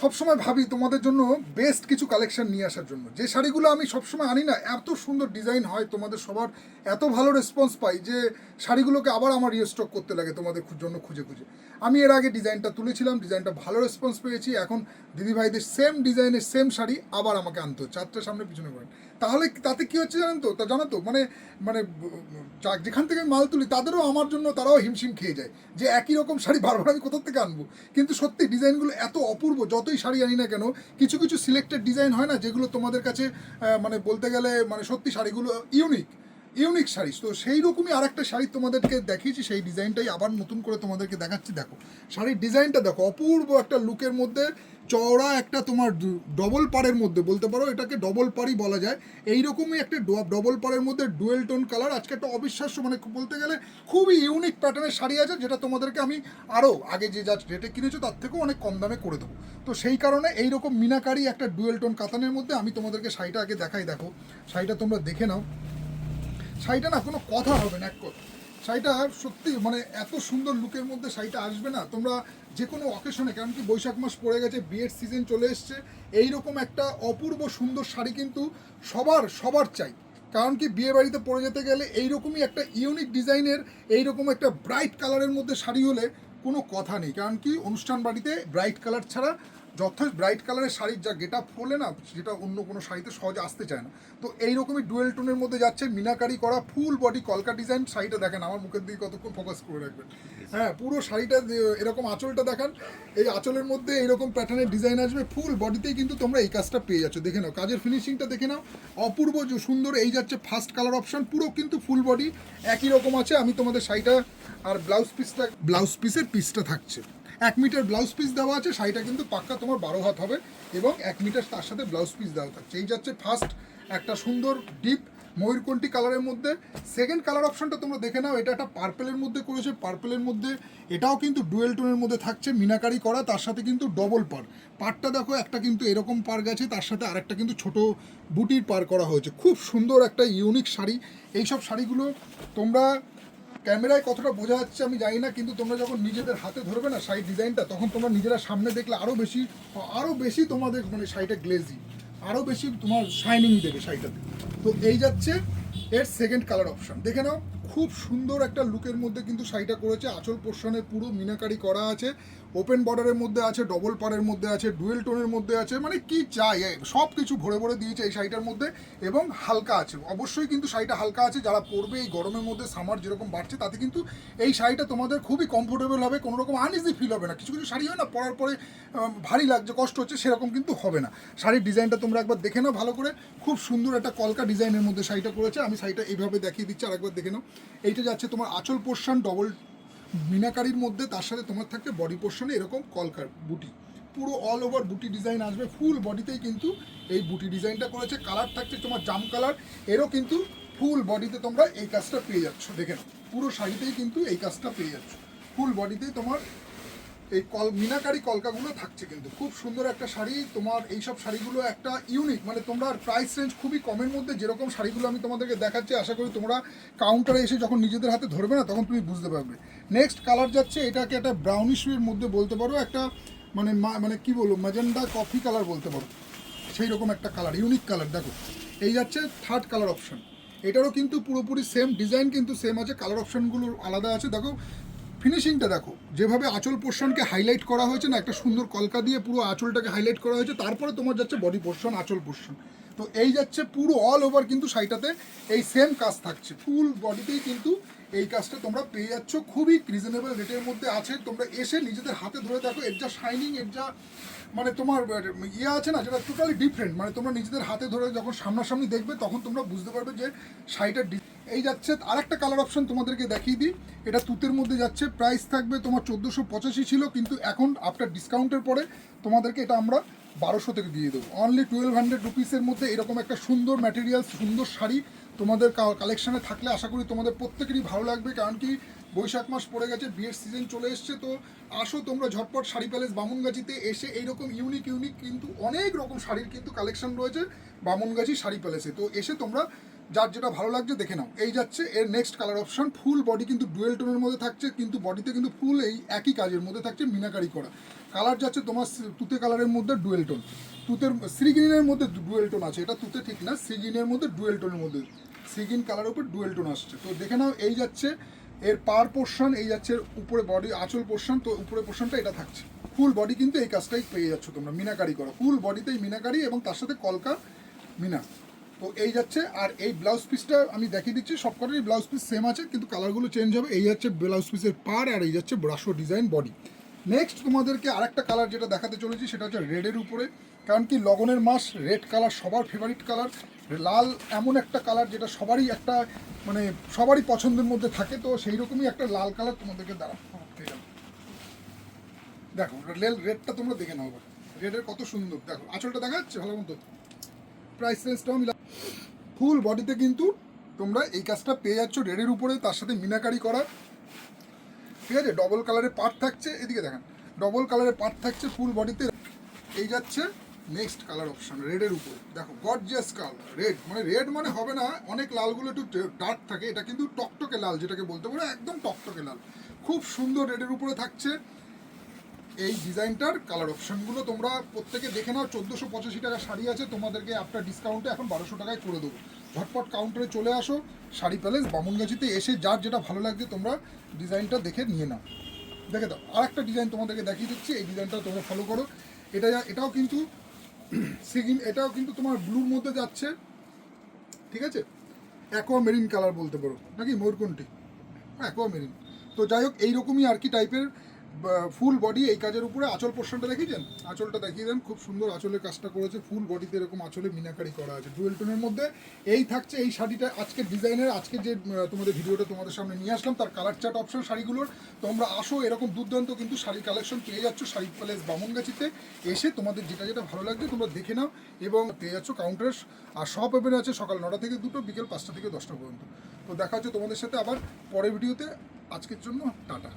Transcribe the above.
সবসময় ভাবি তোমাদের জন্য বেস্ট কিছু কালেকশন নিয়ে আসার জন্য। যে শাড়িগুলো আমি সবসময় আনি না, এত সুন্দর ডিজাইন হয়, তোমাদের সবার এত ভালো রেসপন্স পাই যে শাড়িগুলোকে আবার আমার রিস্টক করতে লাগে তোমাদের জন্য খুঁজে খুঁজে। আমি এর আগে ডিজাইনটা তুলেছিলাম ডিজাইনটা ভালো রেসপন্স পেয়েছি, এখন দিদিভাইদের সেম ডিজাইনের সেম শাড়ি আবার আমাকে আনতে হচ্ছে চারটে সামনে পিছনে করেন তাহলে তাতে কি হচ্ছে জানেন তো? তা জানো তো মানে মানে যেখান থেকে আমি মাল তুলি, তাদেরও আমার জন্য তারাও হিমশিম খেয়ে যায় যে একই রকম শাড়ি বারবার আমি কোথা থেকে আনব? কিন্তু সত্যি ডিজাইনগুলো এত অপূর্ব যতই শাড়ি আনি না কেন, কিছু কিছু সিলেক্টেড ডিজাইন হয় না যেগুলো তোমাদের কাছে মানে বলতে গেলে মানে সত্যি শাড়িগুলো ইউনিক ইউনিক শাড়ি। তো সেই রকমই আরেকটা শাড়ি তোমাদেরকে দেখিয়েছি, সেই ডিজাইনটাই আবার নতুন করে তোমাদেরকে দেখাচ্ছি। দেখো, শাড়ির ডিজাইনটা দেখো, অপূর্ব একটা লুকের মধ্যে, চওড়া একটা তোমার ডবল পাড়ের মধ্যে, বলতে পারো এটাকে ডবল পাড়ই বলা যায়। এইরকমই একটা ডবল পাড়ের মধ্যে ডুয়েল টোন কালার, আজকে একটা অবিশ্বাস্য মানে বলতে গেলে খুবই ইউনিক প্যাটার্নের শাড়ি আছে, যেটা তোমাদেরকে আমি আরও আগে যে যা রেটে কিনেছো তার থেকেও অনেক কম দামে করে দেবো। তো সেই কারণে এইরকম মিনাকারি একটা ডুয়েল টোন কাতানের মধ্যে আমি তোমাদেরকে শাড়িটা আগে দেখাই। দেখো, শাড়িটা তোমরা দেখে নাও। শাড়িটা না কোনো কথা হবে না, এক কথা। শাড়িটা সত্যি মানে এত সুন্দর লুকের মধ্যে শাড়িটা আসবে না। তোমরা যে কোনো অকেশনে কারণ কি বৈশাখ মাস পড়ে গেছে, বিয়ের সিজন চলে এসছে, এইরকম একটা অপূর্ব সুন্দর শাড়ি কিন্তু সবার সবার চাই। কারণ কি বিয়ে বাড়িতে পরে যেতে গেলে এইরকমই একটা ইউনিক ডিজাইনের এইরকম একটা ব্রাইট কালারের মধ্যে শাড়ি হলে কোনো কথা নেই। কারণ কি অনুষ্ঠান বাড়িতে ব্রাইট কালার ছাড়া যথেষ্ট ব্রাইট কালারের শাড়ির যা গেট ফোলে না সেটা অন্য কোনো শাড়িতে সহজে আসতে চায় না। তো এইরকমই ডুয়েল টোনের মধ্যে যাচ্ছে মিনাকারি করা ফুল বডি কলকা ডিজাইন শাড়িটা দেখেন আমার মুখের দিকে কতক্ষণ ফোকাস করে রাখবেন। হ্যাঁ পুরো শাড়িটা এরকম আঁচলটা দেখান এই আঁচলের মধ্যে এরকম প্যাটার্নের ডিজাইন আসবে ফুল বডিতেই কিন্তু তোমরা এই কাজটা পেয়ে যাচ্ছ। দেখে নাও কাজের ফিনিশিংটা দেখে নাও। অপূর্ব যে সুন্দর এই যাচ্ছে ফার্স্ট কালার অপশন পুরো কিন্তু ফুল বডি একই রকম আছে। আমি তোমাদের শাড়িটা আর ব্লাউজ পিসটা ব্লাউজ পিসের পিসটা থাকছে। এক মিটার ব্লাউজ পিস দেওয়া আছে, শাড়িটা কিন্তু পাক্কা তোমার বারো হাত হবে এবং এক মিটার তার সাথে ব্লাউজ পিস দেওয়া থাকছে। এই যাচ্ছে ফার্স্ট একটা সুন্দর ডিপ ময়ূরকণ্ঠী কালারের মধ্যে। সেকেন্ড কালার অপশনটা তোমরা দেখে নাও, এটা একটা পার্পেলের মধ্যে করেছে। পার্পেলের মধ্যে এটাও কিন্তু ডুয়েল টোনের মধ্যে থাকছে, মিনাকারি করা, তার সাথে কিন্তু ডবল পার পারটা দেখো, একটা কিন্তু এরকম পার গেছে তার সাথে আরেকটা কিন্তু ছোট বুটির পার করা হয়েছে। খুব সুন্দর একটা ইউনিক শাড়ি। এইসব শাড়িগুলো তোমরা ক্যামেরায় কতটা বোঝা যাচ্ছে আমি জানি না, কিন্তু তোমরা যখন নিজেদের হাতে ধরবে না শাড়ির ডিজাইনটা তখন তোমরা নিজেরা সামনে দেখলে আরও বেশি আরও বেশি তোমাদের মানে শাড়িটা গ্লেজি আরও বেশি তোমার শাইনিং দেবে শাড়িটাতে তো। এই যাচ্ছে এর সেকেন্ড কালার অপশন দেখে নাও। খুব সুন্দর একটা লুকের মধ্যে কিন্তু শাড়িটা করেছে। আঁচল পোর্শনে পুরো মিনাকারি করা আছে। ওপেন বর্ডারের মধ্যে আছে ডবল পাড়ের মধ্যে আছে ডুয়েল টোনের মধ্যে আছে। মানে কি চাই সব কিছু ভরে ভরে দিয়েছে এই শাড়িটার মধ্যে এবং হালকা আছে। অবশ্যই কিন্তু শাড়িটা হালকা আছে। যারা পরবে এই গরমের মধ্যে সামার যেরকম বাড়ছে, তাতে কিন্তু এই শাড়িটা তোমাদের খুবই কমফোর্টেবল হবে কোনো রকম আনইজি ফিল হবে না। কিছু কিছু শাড়ি হয় না, পরার পরে ভারী লাগছে, কষ্ট হচ্ছে, সেরকম কিন্তু হবে না। শাড়ির ডিজাইনটা তোমরা একবার দেখে নাও ভালো করে। খুব সুন্দর একটা কলকা ডিজাইনের মধ্যে শাড়িটা করেছে। আমি শাড়িটা এইভাবে দেখিয়ে দিচ্ছি আর একবার দেখে নাও। এইটা যাচ্ছে তোমার আঁচল পোর্শন ডবল মিনাকারির মধ্যে, তার সাথে তোমার থাকবে বডি পোর্শনে এরকম কলকার বুটি। পুরো অল ওভার বুটি ডিজাইন আসবে ফুল বডিতেই কিন্তু এই বুটি ডিজাইনটা করেছে। কালার থাকছে তোমার জাম কালার এরও কিন্তু ফুল বডিতে তোমরা এই কাজটা পেয়ে যাচ্ছ। দেখে পুরো শাড়িতেই কিন্তু এই কাজটা পেয়ে যাচ্ছ। ফুল বডিতেই তোমার এই কল, মিনাকারি কলকাগুলো থাকছে কিন্তু। খুব সুন্দর একটা শাড়ি, তোমার এইসব শাড়িগুলো একটা ইউনিক মানে তোমরা প্রাইস রেঞ্জ খুবই কমের মধ্যে যেরকম শাড়িগুলো আমি তোমাদেরকে দেখাচ্ছি, আশা করি তোমরা কাউন্টারে এসে যখন নিজেদের হাতে ধরবে না, তখন তুমি বুঝতে পারবে। নেক্সট কালার যাচ্ছে, এটাকে একটা ব্রাউনিশের মধ্যে বলতে পারো, একটা মানে মানে কি বলব ম্যাজেন্ডা কফি কালার বলতে পারো। সেই রকম একটা কালার ইউনিক কালার দেখো। এই যাচ্ছে থার্ড কালার অপশন এটারও কিন্তু পুরোপুরি সেম ডিজাইন কিন্তু সেম আছে কালার অপশনগুলো আলাদা আছে, দেখো। ফিনিশিংটা দেখো, যেভাবে আঁচল পোর্শনকে হাইলাইট করা হয়েছে না, একটা সুন্দর কলকা দিয়ে পুরো আঁচলটাকে হাইলাইট করা হয়েছে, তারপরে তোমার যাচ্ছে বডি পোর্শন আঁচল পোর্শন তো এই যাচ্ছে পুরো অল ওভার কিন্তু শাড়িটাতে এই সেম কাজ থাকছে। ফুল বডিতেই কিন্তু এই কাজটা তোমরা পেয়ে যাচ্ছ। খুবই রিজনেবল রেটের মধ্যে আছে। তোমরা এসে নিজেদের হাতে ধরে দেখো, এর যা শাইনিং এর যা মানে তোমার ইয়ে আছে না, যেটা টোটালি ডিফারেন্ট মানে তোমরা নিজেদের হাতে ধরে যখন সামনাসামনি দেখবে, তখন তোমরা বুঝতে পারবে যে শাড়িটা এই যাচ্ছে, আরেকটা কালার অপশন তোমাদেরকে দেখিয়ে দিই। এটা তুতের মধ্যে যাচ্ছে প্রাইস থাকবে তোমার চোদ্দোশো পঁচাশি ছিল, কিন্তু এখন আফটার ডিসকাউন্টের পরে তোমাদেরকে এটা আমরা বারোশো থেকে দিয়ে দেবো। অনলি টুয়েলভ হান্ড্রেড রুপিসের মধ্যে এরকম একটা সুন্দর ম্যাটেরিয়াল সুন্দর শাড়ি তোমাদের কালেকশানে থাকলে আশা করি তোমাদের প্রত্যেকেরই ভালো লাগবে, কারণ কি বৈশাখ মাস পড়ে গেছে, বিয়ের সিজন চলে এসছে, তো আসো তোমরা ঝটপট শাড়ি প্যালেস বামুনগাছিতে এসে এইরকম ইউনিক ইউনিক কিন্তু অনেক রকম শাড়ির কিন্তু কালেকশন রয়েছে বামুনগাছি শাড়ি প্যালেসে তো এসে তোমরা যার যেটা ভালো লাগছে দেখে নাও। এই যাচ্ছে, এর next colour option full body কিন্তু ডুয়েল টোনের মধ্যে থাকছে, কিন্তু বডিতে কিন্তু ফুল এই একই কাজের মধ্যে থাকছে মিনাকারি করা। কালার যাচ্ছে তোমার তুতে কালারের মধ্যে ডুয়েল টোন তুতের শ্রীগ্রিনের মধ্যে ডুয়েল টোন আছে, এটা তুতে ঠিক না শ্রীগ্রিনের মধ্যে ডুয়েল টোনের মধ্যে সিগিন কালারের উপর ডুয়েল টোন আসছে। তো দেখে নাও, এই যাচ্ছে, এর পার পোর্শন এই যাচ্ছে উপরে বডি আঁচল পোর্শন তো উপরে পোর্শনটা এটা থাকছে। ফুল বডি কিন্তু এই কাজটাই পেয়ে যাচ্ছ তোমরা, মিনাকারি করো। ফুল বডিতেই মিনাকারি এবং তার সাথে কলকা মিনা তো এই যাচ্ছে, আর এই ব্লাউজ পিসটা আমি দেখিয়ে দিচ্ছি সব সবকটারই ব্লাউজ পিস সেম আছে, কিন্তু কালারগুলো চেঞ্জ হবে। এই যাচ্ছে ব্লাউজ পিসের পার আর এই যাচ্ছে ব্রাশো ডিজাইন বডি নেক্সট তোমাদেরকে আরেকটা কালার যেটা দেখাতে চলেছি, সেটা হচ্ছে রেডের উপরে। কারণ কি, লগনের মাস রেড কালার সবার ফেভারিট কালার লাল এমন একটা কালার যেটা সবারই একটা মানে সবারই পছন্দের মধ্যে থাকে, তো সেই রকমই একটা লাল কালার তোমাদেরকে দাঁড়া দেখো রেল রেডটা তোমরা দেখে নাও রেডের কত সুন্দর। দেখো, আঁচলটা দেখা যাচ্ছে ভালো মতো? প্রাইস রেঞ্জটাও মিলা ফুল বডিতে কিন্তু তোমরা এই কাজটা পেয়ে যাচ্ছ রেডের উপরে, তার সাথে মিনাকারি করা। ঠিক আছে? ডবল কালারের পার্ট থাকছে। এদিকে দেখেন ডবল কালারের পার্ট থাকছে ফুল বডিতে এই যাচ্ছে নেক্সট কালার অপশন রেডের উপরে। দেখো গর্জিয়াস কালার রেড মানে রেড মানে হবে না, অনেক লালগুলো একটু ডার্ক থাকে, এটা কিন্তু টকটকে লাল, যেটাকে বলতে পারো একদম টকটকে লাল। খুব সুন্দর রেডের উপরে থাকছে। এই ডিজাইনটার কালার অপশনগুলো তোমরা প্রত্যেকে দেখে নাও। চোদ্দোশো পঁচাশি টাকা শাড়ি আছে, তোমাদেরকে আফটার ডিসকাউন্টে এখন বারোশো টাকায় করে দেবো। ঝটপট কাউন্টারে চলে আসো, শাড়ি প্যালেস বামুনগাছিতে এসে যার যেটা ভালো লাগছে তোমরা ডিজাইনটা দেখে নিয়ে নাও। দেখে দাও আর একটা ডিজাইন তোমাদেরকে দেখিয়ে দিচ্ছি, এই ডিজাইনটা তোমরা ফলো করো। এটা এটাও কিন্তু সিগিন, এটাও কিন্তু তোমার ব্লুর মধ্যে যাচ্ছে, ঠিক আছে? অ্যাকোয়া মেরিন কালার বলতে পারো, নাকি ময়ূরকণ্ঠী? অ্যাকোয়া মেরিন তো যাই হোক, এইরকমই আর কি টাইপের ফুল বডি এই কাজের উপরে আঁচল পোর্শনটা দেখিয়েছেন? আঁচলটা দেখিয়ে দেন, খুব সুন্দর আঁচলের কাজটা করেছে, ফুল বডিতে এরকম আঁচলে মিনাকারি করা আছে। ডুয়েল টোনের মধ্যে এই থাকছে এই শাড়িটা, আজকের ডিজাইনের আজকে যে তোমাদের ভিডিওটা তোমাদের সামনে নিয়ে আসলাম, তার কালার চার্ট অপশন শাড়িগুলোর। তোমরা আসো, এরকম দুর্দান্ত কিন্তু শাড়ি কালেকশন পেয়ে যাচ্ছ শাড়ি প্যালেস বামনগাছিতে। এসে তোমাদের যেটা যেটা ভালো লাগছে তোমরা দেখে নাও এবং পেয়ে যাচ্ছ কাউন্টার আর সব ওপেন আছে সকাল নটা থেকে দুটো, বিকেল পাঁচটা থেকে দশটা পর্যন্ত। তো দেখা হচ্ছে তোমাদের সাথে আবার পরের ভিডিওতে আজকের জন্য টাটা।